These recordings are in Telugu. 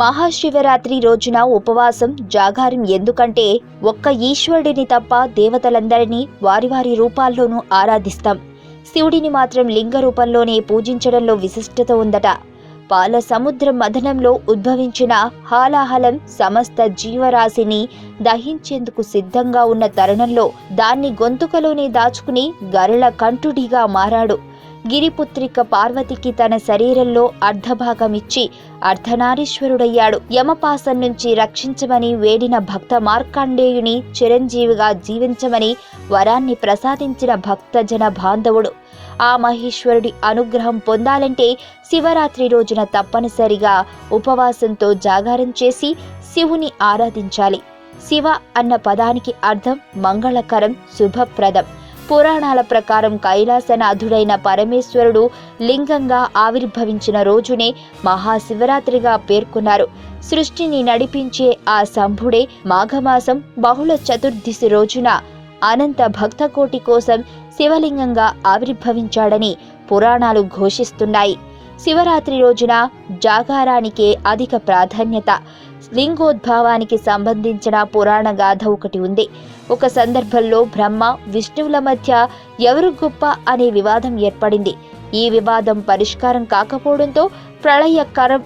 మహాశివరాత్రి రోజున ఉపవాసం జాగారం ఎందుకంటే ఒక్క ఈశ్వరుడిని తప్ప దేవతలందరినీ వారి వారి రూపాల్లోనూ ఆరాధిస్తాం. శివుడిని మాత్రం లింగ రూపంలోనే పూజించడంలో విశిష్టత ఉందట. పాల సముద్ర మథనంలో ఉద్భవించిన హాలాహలం సమస్త జీవరాశిని దహించేందుకు సిద్ధంగా ఉన్న తరుణంలో దాన్ని గొంతుకలోనే దాచుకుని గరళ కంఠుడిగా మారాడు. గిరిపుత్రిక పార్వతికి తన శరీరంలో అర్ధభాగమిచ్చి అర్ధనారీశ్వరుడయ్యాడు. యమపాసం నుంచి రక్షించమని వేడిన భక్త మార్కాండేయుని చిరంజీవిగా జీవించమని వరాన్ని ప్రసాదించిన భక్తజన బాంధవుడు. ఆ మహేశ్వరుడి అనుగ్రహం పొందాలంటే శివరాత్రి రోజున తప్పనిసరిగా ఉపవాసంతో జాగారం చేసి శివుని ఆరాధించాలి. శివ అన్న పదానికి అర్థం మంగళకరం శుభప్రదం. పురాణాల ప్రకారం కైలాసనాథుడైన పరమేశ్వరుడు లింగంగా ఆవిర్భవించిన రోజునే మహాశివరాత్రిగా పేర్కొన్నారు. సృష్టిని నడిపించే ఆ శంభుడే మాఘమాసం బహుళ చతుర్దశి రోజున అనంత భక్తకోటి కోసం శివలింగంగా ఆవిర్భవించాడని పురాణాలు ఘోషిస్తున్నాయి. శివరాత్రి రోజున జాగారానికే అధిక ప్రాధాన్యత. లింగోద్భావానికి సంబంధించిన పురాణ గాథ ఒకటి ఉంది. ఒక సందర్భంలో బ్రహ్మ విష్ణువుల మధ్య ఎవరు గొప్ప అనే వివాదం ఏర్పడింది. ఈ వివాదం పరిష్కారం కాకపోవడంతో ప్రళయకరం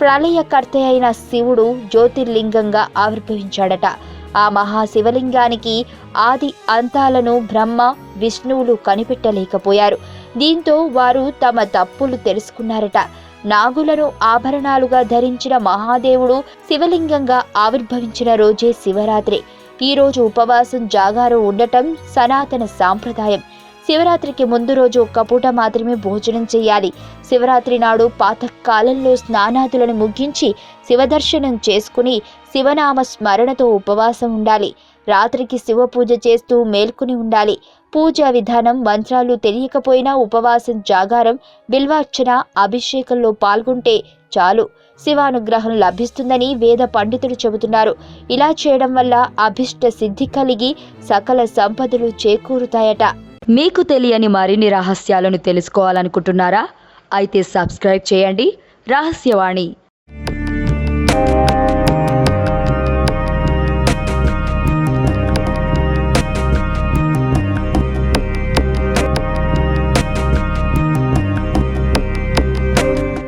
ప్రళయకర్త అయిన శివుడు జ్యోతిర్లింగంగా ఆవిర్భవించాడట. ఆ మహాశివలింగానికి ఆది అంతాలను బ్రహ్మ విష్ణువులు కనిపెట్టలేకపోయారు. దీంతో వారు తమ తప్పులు తెలుసుకున్నారట. నాగులను ఆభరణాలుగా ధరించిన మహాదేవుడు శివలింగంగా ఆవిర్భవించిన రోజే శివరాత్రి. ఈరోజు ఉపవాసం జాగారం ఉండటం సనాతన సాంప్రదాయం. శివరాత్రికి ముందు రోజు ఒక్క పూట మాత్రమే భోజనం చేయాలి. శివరాత్రి నాడు పాతకాలంలో స్నానాదులను ముగించి శివదర్శనం చేసుకుని శివనామ స్మరణతో ఉపవాసం ఉండాలి. రాత్రికి శివ పూజ చేస్తూ మేల్కొని ఉండాలి. పూజా విధానం మంత్రాలు తెలియకపోయినా ఉపవాసం జాగారం బిల్వార్చన అభిషేకంలో పాల్గొంటే చాలు. శివానుగ్రహం లభిస్తుందని వేద పండితులు చెబుతున్నారు. ఇలా చేయడం వల్ల అభిష్ట సిద్ధి కలిగి సకల సంపదలు చేకూరుతాయట. మీకు తెలియని మరిన్ని రహస్యాలను తెలుసుకోవాలనుకుంటున్నారా? అయితే సబ్స్క్రైబ్ చేయండి. రహస్యవాణి.